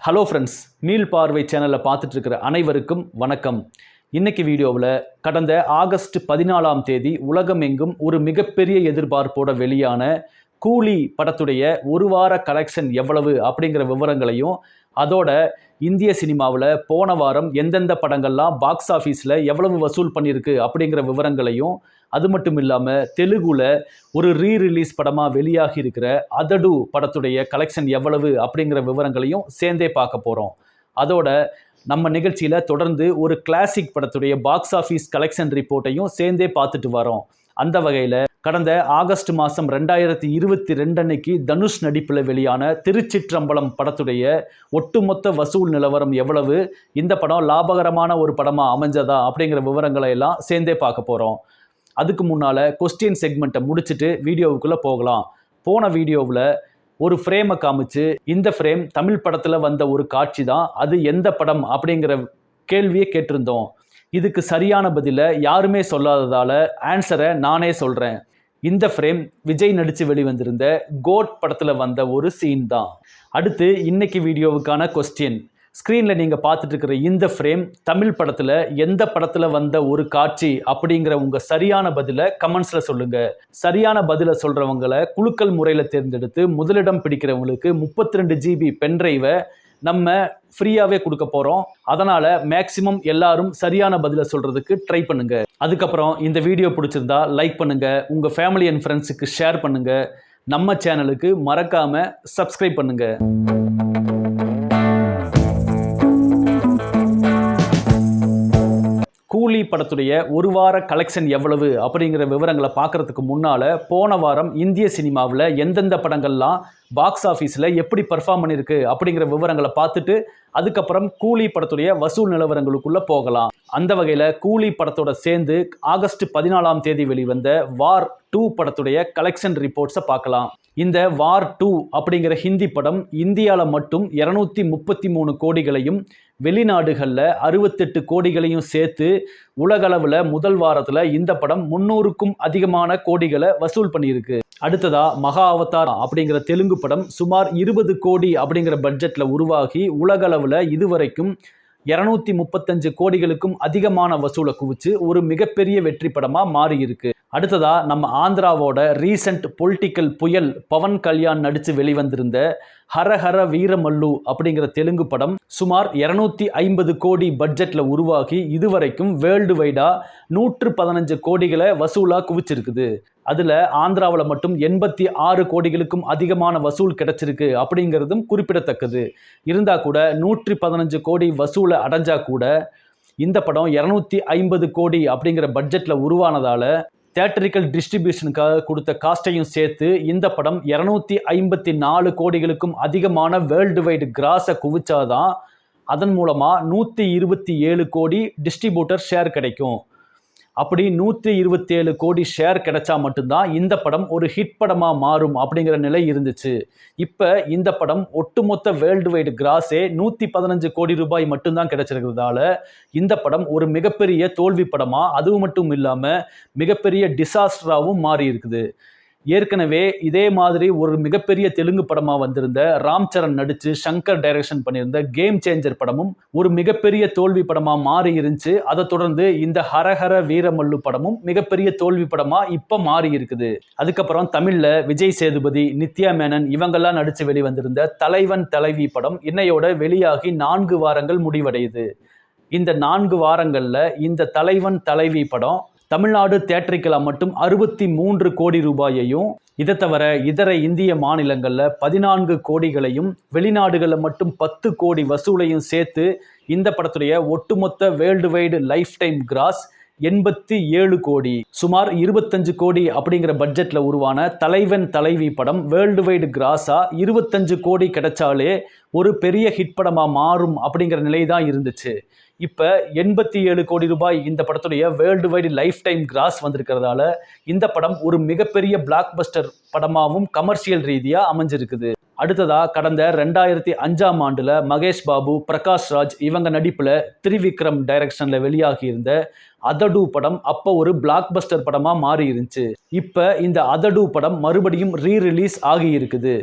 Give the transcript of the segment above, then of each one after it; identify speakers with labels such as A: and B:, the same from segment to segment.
A: Hello friends மீள் பார்வை சேனலை பார்த்துட்ருக்கிற அனைவருக்கும் வணக்கம். இன்னைக்கு வீடியோவில் கடந்த ஆகஸ்ட் பதினாலாம் தேதி உலகமெங்கும் ஒரு மிகப்பெரிய எதிர்பார்ப்போட வெளியான கூலி படத்துடைய ஒரு வார கலெக்ஷன் எவ்வளவு அப்படிங்கிற விவரங்களையும் அதோட இந்திய சினிமாவில் போன வாரம் எந்தெந்த படங்கள்லாம் பாக்ஸ் ஆஃபீஸில் எவ்வளவு வசூல் பண்ணியிருக்கு அப்படிங்கிற விவரங்களையும் அது மட்டும் இல்லாமல் தெலுங்குல ஒரு ரீ ரிலீஸ் படமாக வெளியாகி இருக்கிற அதடு படத்துடைய கலெக்ஷன் எவ்வளவு அப்படிங்கிற விவரங்களையும் சேர்ந்தே பார்க்க போகிறோம் அதோட நம்ம நிகழ்ச்சியில் தொடர்ந்து ஒரு கிளாசிக் படத்துடைய பாக்ஸ் ஆஃபீஸ் கலெக்ஷன் ரிப்போர்ட்டையும் சேர்ந்தே பார்த்துட்டு வரோம். அந்த வகையில் கடந்த ஆகஸ்ட் மாதம் ரெண்டாயிரத்தி இருபத்தி ரெண்டு அன்னைக்கு தனுஷ் நடிப்பில் வெளியான திருச்சிற்றம்பலம் படத்துடைய ஒட்டுமொத்த வசூல் நிலவரம் எவ்வளவு? இந்த படம் லாபகரமான ஒரு படமாக அமைஞ்சதா அப்படிங்கிற விவரங்களை எல்லாம் சேர்ந்தே பார்க்க போகிறோம் அதுக்கு முன்னால் கொஸ்டின் செக்மெண்ட்டை முடிச்சுட்டு வீடியோவுக்குள்ளே போகலாம். போன வீடியோவில் ஒரு ஃப்ரேமை காமிச்சு இந்த ஃப்ரேம் தமிழ் படத்தில் வந்த ஒரு காட்சி தான் அது எந்த படம் அப்படிங்கிற கேள்வியை கேட்டிருந்தோம். இதுக்கு சரியான பதிலை யாருமே சொல்லாததால் ஆன்சரை நானே சொல்கிறேன் இந்த ஃப்ரேம் விஜய் நடித்து வெளிவந்திருந்த கோட் படத்தில் வந்த ஒரு சீன் தான். அடுத்து இன்னைக்கு வீடியோவுக்கான கொஸ்டின் ஸ்க்ரீனில் நீங்கள் பார்த்துட்டு இருக்கிற இந்த ஃப்ரேம் தமிழ் படத்தில் எந்த படத்தில் வந்த ஒரு காட்சி அப்படிங்கிற உங்கள் சரியான பதிலை கமெண்ட்ஸில் சொல்லுங்கள் சரியான பதிலை சொல்கிறவங்களை குலுக்கல் முறையில் தேர்ந்தெடுத்து முதலிடம் பிடிக்கிறவங்களுக்கு முப்பத்தி ரெண்டு ஜிபி பென்ட்ரைவை நம்ம ஃப்ரீயாகவே கொடுக்க போகிறோம் அதனால் மேக்ஸிமம் எல்லாரும் சரியான பதிலை சொல்கிறதுக்கு ட்ரை பண்ணுங்கள் அதுக்கப்புறம் இந்த வீடியோ பிடிச்சிருந்தா லைக் பண்ணுங்கள் உங்கள் ஃபேமிலி அண்ட் ஃப்ரெண்ட்ஸுக்கு ஷேர் பண்ணுங்கள் நம்ம சேனலுக்கு மறக்காமல் சப்ஸ்கிரைப் பண்ணுங்கள் கூலி படத்துடைய ஒரு வார கலெக்ஷன் எவ்வளவு அப்படிங்கிற விவரங்களை பார்க்கறதுக்கு முன்னால் போன வாரம் இந்திய சினிமாவில் எந்தெந்த படங்கள்லாம் பாக்ஸ் ஆஃபீஸில் எப்படி பர்ஃபார்ம் பண்ணியிருக்கு அப்படிங்கிற விவரங்களை பார்த்துட்டு அதுக்கப்புறம் கூலி படத்துடைய வசூல் நிலவரங்களுக்குள்ளே போகலாம். அந்த வகையில் கூலி படத்தோட சேர்ந்து ஆகஸ்ட் பதினாலாம் தேதி வெளிவந்த வார் டூ படத்துடைய கலெக்ஷன் ரிப்போர்ட்ஸை பார்க்கலாம். இந்த வார் டூ அப்படிங்கிற ஹிந்தி படம் இந்தியாவில் மட்டும் இரநூத்தி முப்பத்தி மூணு கோடிகளையும் வெளிநாடுகளில் அறுபத்தெட்டு கோடிகளையும் சேர்த்து உலகளவில் முதல் வாரத்தில் இந்த படம் முன்னூறுக்கும் அதிகமான கோடிகளை வசூல் பண்ணியிருக்கு. அடுத்ததா மகா அவதார் அப்படிங்கிற தெலுங்கு படம் சுமார் இருபது கோடி அப்படிங்கிற பட்ஜெட்டில் உருவாகி உலகளவில் இதுவரைக்கும் இரநூத்தி முப்பத்தஞ்சு கோடிகளுக்கும் அதிகமான வசூலை குவிச்சு ஒரு மிகப்பெரிய வெற்றி படமாக மாறியிருக்கு. அடுத்ததாக அடுத்ததா நம்ம ஆந்திராவோட ரீசன்ட் பொலிட்டிக்கல் புயல் பவன் கல்யாண் நடித்து வெளிவந்திருந்த ஹர ஹர வீரமல்லு அப்படிங்கிற தெலுங்கு படம் சுமார் இரநூத்தி ஐம்பது கோடி பட்ஜெட்டில் உருவாகி இதுவரைக்கும் வேர்ல்டு வைடாக நூற்று பதினஞ்சு கோடிகளை வசூலாக குவிச்சிருக்குது. அதில் ஆந்திராவில் மட்டும் எண்பத்தி ஆறு கோடிகளுக்கும் அதிகமான வசூல் கிடச்சிருக்கு அப்படிங்கிறதும் குறிப்பிடத்தக்கது. இருந்தால் கூட நூற்றி பதினஞ்சு கோடி வசூலை அடைஞ்சா கூட இந்த படம் இரநூத்தி ஐம்பது கோடி அப்படிங்கிற பட்ஜெட்டில் உருவானதால் தேட்டரிக்கல் டிஸ்ட்ரிபியூஷனுக்காக கொடுத்த காஸ்ட்டையும் சேர்த்து இந்த படம் இரநூத்தி ஐம்பத்தி நாலு கோடிகளுக்கும் அதிகமான வேர்ல்டு வைடு கிராஸை குவிச்சாதான் அதன் மூலமாக நூற்றி இருபத்தி ஏழு கோடி டிஸ்ட்ரிபியூட்டர் ஷேர் கிடைக்கும். அப்படி நூற்றி இருபத்தேழு கோடி ஷேர் கிடைச்சா மட்டும்தான் இந்த படம் ஒரு ஹிட் படமாக மாறும் அப்படிங்கிற நிலை இருந்துச்சு. இப்போ இந்த படம் ஒட்டுமொத்த வேர்ல்டு வைடு கிராஸே நூற்றி பதினஞ்சு கோடி ரூபாய் மட்டும்தான் கிடைச்சிருக்கிறதால இந்த படம் ஒரு மிகப்பெரிய தோல்வி படமாக அதுவும் மட்டும் இல்லாமல் மிகப்பெரிய டிசாஸ்டராகவும் மாறி இருக்குது ஏற்கனவே இதே மாதிரி ஒரு மிகப்பெரிய தெலுங்கு படமாக வந்திருந்த ராம் சரண் நடித்து சங்கர் டைரக்ஷன் பண்ணியிருந்த கேம் சேஞ்சர் படமும் ஒரு மிகப்பெரிய தோல்வி படமாக மாறி இருந்துச்சு. அதை தொடர்ந்து இந்த ஹரஹர வீரமல்லு படமும் மிகப்பெரிய தோல்வி படமாக இப்போ மாறி இருக்குது. அதுக்கப்புறம் தமிழில் விஜய் சேதுபதி நித்யா மேனன் இவங்கெல்லாம் நடித்து வெளிவந்திருந்த தலைவன் தலைவி படம் இன்னையோட வெளியாகி நான்கு வாரங்கள் முடிவடையுது. இந்த நான்கு வாரங்களில் இந்த தலைவன் தலைவி படம் தமிழ்நாடு தேட்டரிக்கெல்லாம் மட்டும் அறுபத்தி மூன்று கோடி ரூபாயையும் இதை தவிர இதர இந்திய மாநிலங்களில் பதினான்கு கோடிகளையும் வெளிநாடுகளில் மட்டும் பத்து கோடி வசூலையும் சேர்த்து இந்த படத்துடைய ஒட்டுமொத்த world wide life time gross எண்பத்தி ஏழு கோடி சுமார் இருபத்தஞ்சு கோடி அப்படிங்கிற பட்ஜெட்டில் உருவான தலைவன் தலைவி படம் வேர்ல்டு வைடு கிராஸாக இருபத்தஞ்சு கோடி கிடைச்சாலே ஒரு பெரிய ஹிட் படமாக மாறும் அப்படிங்கிற நிலை தான் இருந்துச்சு. இப்போ எண்பத்தி ஏழு கோடி ரூபாய் இந்த படத்துடைய world wide life time gross வந்திருக்கிறதால இந்த படம் ஒரு மிகப்பெரிய பிளாக் பஸ்டர் படமாகவும் கமர்ஷியல் ரீதியாக அமைஞ்சிருக்குது. அடுத்ததாக கடந்த ரெண்டாயிரத்தி அஞ்சாம் ஆண்டில் மகேஷ் பாபு பிரகாஷ் ராஜ் இவங்க நடிப்பில் திரிவிக்ரம் டைரக்ஷனில் வெளியாகி இருந்த அதடு படம் அப்போ ஒரு பிளாக் பஸ்டர் படமாக மாறி இருந்துச்சு இப்போ இந்த அதடு படம் மறுபடியும் ரீ ரிலீஸ் ஆகியிருக்குது.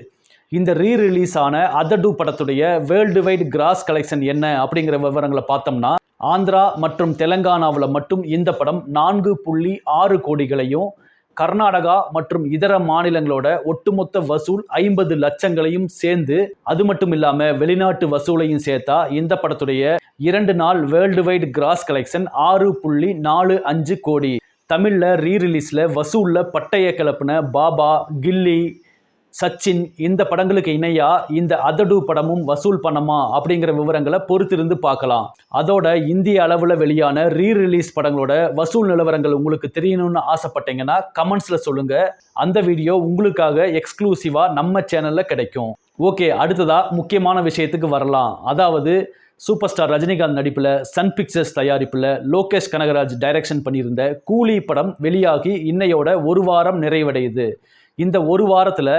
A: இந்த ரீ ரிலீஸ் ஆன அதடு படத்துடைய வேர்ல்டு வைட் கிராஸ் கலெக்ஷன் என்ன அப்படிங்கிற விவரங்களை பார்த்தோம்னா ஆந்திரா மற்றும் தெலங்கானாவில் மட்டும் இந்த படம் நான்கு புள்ளி ஆறு கோடிகளையும் கர்நாடகா மற்றும் இதர மாநிலங்களோட ஒட்டுமொத்த வசூல் ஐம்பது லட்சங்களையும் சேர்ந்து அது மட்டும் இல்லாம வெளிநாட்டு வசூலையும் சேர்த்தா இந்த படத்துடைய இரண்டு நாள் வேர்ல்டு வைட் கிராஸ் கலெக்ஷன் ஆறு புள்ளி நாலு அஞ்சு கோடி. தமிழில் ரீ ரிலீஸில் வசூலில் பட்டைய கிளப்புன பாபா கில்லி சச்சின் இந்த படங்களுக்கு இணையா? இந்த அதடு படமும் வசூல் பணமா அப்படிங்கிற விவரங்களை பொறுத்திருந்து பார்க்கலாம். அதோட இந்திய அளவில் வெளியான ரீ ரிலீஸ் படங்களோட வசூல் நிலவரங்கள் உங்களுக்கு தெரியணும்னு ஆசைப்பட்டீங்கன்னா கமெண்ட்ஸில் சொல்லுங்க. அந்த வீடியோ உங்களுக்காக எக்ஸ்க்ளூசிவாக நம்ம சேனலில் கிடைக்கும். ஓகே அடுத்ததா முக்கியமான விஷயத்துக்கு வரலாம். அதாவது சூப்பர் ஸ்டார் ரஜினிகாந்த் நடிப்பில் சன் பிக்சர்ஸ் தயாரிப்பில் லோகேஷ் கனகராஜ் டைரக்ஷன் பண்ணியிருந்த கூலி படம் வெளியாகி இன்னையோட ஒரு வாரம் நிறைவடையுது. இந்த ஒரு வாரத்தில்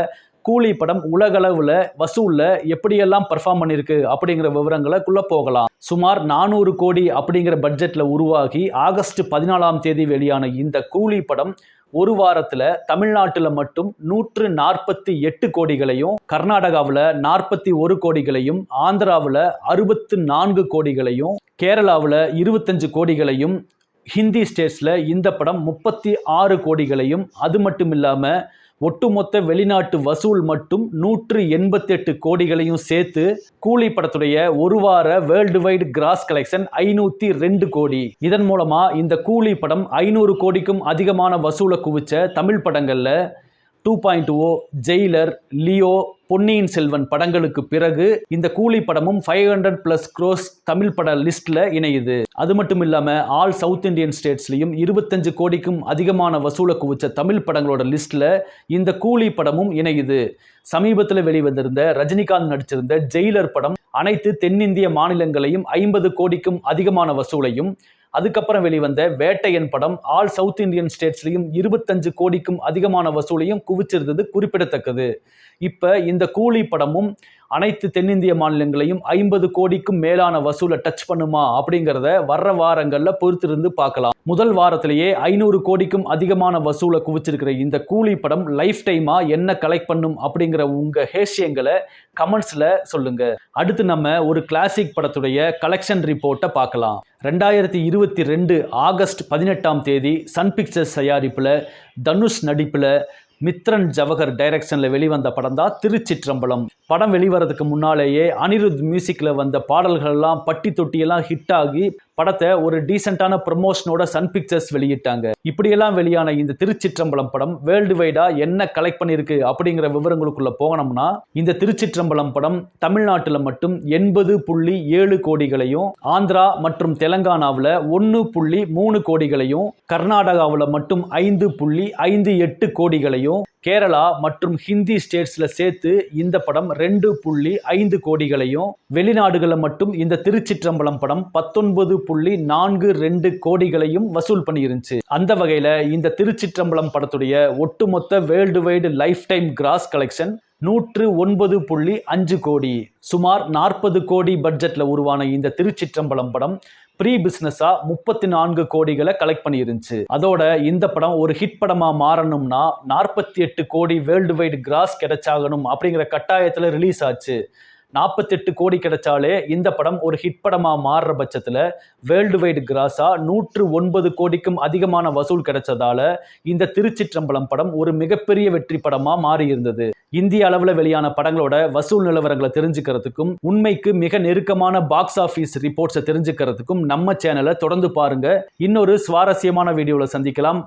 A: கூலி படம் உலகளவில் வசூலில் எப்படியெல்லாம் பர்ஃபார்ம் பண்ணியிருக்கு அப்படிங்கிற விவரங்களுக்குள்ளே போகலாம். சுமார் நானூறு கோடி அப்படிங்கிற பட்ஜெட்டில் உருவாகி ஆகஸ்ட் பதினாலாம் தேதி வெளியான இந்த கூலி படம் ஒரு வாரத்தில் தமிழ்நாட்டில் மட்டும் நூற்று நாற்பத்தி எட்டு கோடிகளையும் கர்நாடகாவில் நாற்பத்தி ஒரு கோடிகளையும் ஆந்திராவில் அறுபத்து நான்கு கோடிகளையும் கேரளாவில் இருபத்தஞ்சு கோடிகளையும் ஹிந்தி ஸ்டேட்ஸில் இந்த படம் முப்பத்தி ஆறு கோடிகளையும். அது மட்டும் இல்லாமல் ஒட்டுமொத்த வெளிநாட்டு வசூல் மட்டும் நூற்று எண்பத்தெட்டு கோடிகளையும் சேர்த்து கூலி படத்துடைய ஒரு வார வேர்ல்டு வைடு கிராஸ் கலெக்ஷன் ஐநூற்றி ரெண்டு கோடி. இதன் மூலமா இந்த கூலி படம் ஐநூறு கோடிக்கும் அதிகமான வசூலை குவிச்ச தமிழ் படங்கள்ல two point O Jailer Leo Ponniyin Selvan படங்களுக்கு பிறகு இந்த கூலி படமும் five hundred plus gross Tamil பட லிஸ்ட்ல இணையுது. அது மட்டும் இல்லாம ஆல் சவுத் இந்தியன் ஸ்டேட்ஸ்லயும் இருபத்தஞ்சு கோடிக்கும் அதிகமான வசூலை குவிச்ச தமிழ் படங்களோட லிஸ்ட்ல இந்த கூலி படமும் இணையுது. சமீபத்தில் வெளிவந்திருந்த ரஜினிகாந்த் நடிச்சிருந்த ஜெயிலர் படம் அனைத்து தென்னிந்திய மாநிலங்களையும் ஐம்பது கோடிக்கும் அதிகமான வசூலையும் அதுக்கப்புறம் வெளிவந்த வேட்டையன் படம் ஆல் சவுத் இந்தியன் ஸ்டேட்ஸ்லையும் இருபத்தஞ்சு கோடிக்கும் அதிகமான வசூலையும் குவிச்சிருந்தது குறிப்பிடத்தக்கது. இப்போ இந்த கூலி படமும் அனைத்து தென்னிந்திய மாநிலங்களையும் ஐம்பது கோடிக்கும் மேலான வசூலை டச் பண்ணுமா அப்படிங்கிறத வர்ற வாரங்களில் பொறுத்திருந்து பார்க்கலாம். முதல் வாரத்திலேயே ஐநூறு கோடிக்கும் அதிகமான வசூலை குவிச்சிருக்கிற இந்த கூலி படம் லைஃப் டைமா என்ன கலெக்ட் பண்ணும் அப்படிங்கிற உங்க ஹேஷியங்களை கமெண்ட்ஸ்ல சொல்லுங்க. அடுத்து நம்ம ஒரு கிளாசிக் படத்துடைய கலெக்ஷன் ரிப்போர்ட்டை பார்க்கலாம். ரெண்டாயிரத்தி இருபத்தி ரெண்டு ஆகஸ்ட் பதினெட்டாம் தேதி சன் பிக்சர்ஸ் தயாரிப்பில் தனுஷ் நடிப்பில் மித்ரன் ஜவஹர் டைரக்ஷனில் வெளிவந்த படம் தான் திருச்சிற்றம்பலம். படம் வெளிவரதுக்கு முன்னாலேயே அனிருத் மியூசிக்கில் வந்த பாடல்கள்லாம் பட்டி தொட்டியெல்லாம் ஹிட் ஆகி படத்தை ஒரு டீசெண்டான ப்ரமோஷனோட சன் பிக்சர்ஸ் வெளியிட்டாங்க. இப்படியெல்லாம் வெளியான இந்த திருச்சிற்றம்பலம் படம் வேர்ல்டு வைடா என்ன கலெக்ட் பண்ணியிருக்கு அப்படிங்கிற விவரங்களுக்குள்ள போகணும்னா இந்த திருச்சிற்றம்பலம் படம் தமிழ்நாட்டில் மட்டும் எண்பது புள்ளி ஏழு கோடிகளையும் ஆந்திரா மற்றும் தெலங்கானாவில் ஒன்று புள்ளி மூணு கோடிகளையும் கர்நாடகாவில் மட்டும் ஐந்து புள்ளி ஐந்து எட்டு கோடிகளையும் கேரளா மற்றும் ஹிந்தி ஸ்டேட்ஸில் சேர்த்து இந்த படம் ரெண்டு புள்ளி ஐந்து கோடிகளையும் வெளிநாடுகளில் மட்டும் இந்த திருச்சிற்றம்பலம் படம் பத்தொன்பது புள்ளி நான்கு ரெண்டு கோடிகளையும் வசூல் பண்ணியிருந்துச்சு. அந்த வகையில் இந்த திருச்சிற்றம்பலம் படத்துடைய ஒட்டுமொத்த world wide life time gross collection நூற்று ஒன்பது புள்ளி அஞ்சு கோடி சுமார் நாற்பது கோடி பட்ஜெட்டில் உருவான இந்த திருச்சிற்றம்பலம் படம் ப்ரீ பிஸ்னஸாக முப்பத்தி நான்கு கோடிகளை கலெக்ட் பண்ணியிருந்துச்சு. அதோட இந்த படம் ஒரு ஹிட் படமாக மாறணும்னா நாற்பத்தி எட்டு கோடி வேர்ல்டு வைடு கிராஸ் கிடைச்சாகணும் அப்படிங்கிற கட்டாயத்தில் ரிலீஸ் ஆச்சு. நாற்பத்தெட்டு கோடி கிடைச்சாலே இந்த படம் ஒரு ஹிட் படமாக மாறுற பட்சத்தில் வேர்ல்டு வைடு கிராஸாக நூற்று ஒன்பது கோடிக்கும் அதிகமான வசூல் கிடைச்சதால இந்த திருச்சிற்றம்பலம் படம் ஒரு மிகப்பெரிய வெற்றி படமாக மாறி இருந்தது இந்திய அளவில் வெளியான படங்களோட வசூல் நிலவரங்களை தெரிஞ்சுக்கிறதுக்கும் உண்மைக்கு மிக நெருக்கமான பாக்ஸ் ஆஃபீஸ் ரிப்போர்ட்ஸை தெரிஞ்சுக்கிறதுக்கும் நம்ம சேனலை தொடர்ந்து பாருங்க. இன்னொரு சுவாரஸ்யமான வீடியோவில் சந்திக்கலாம்.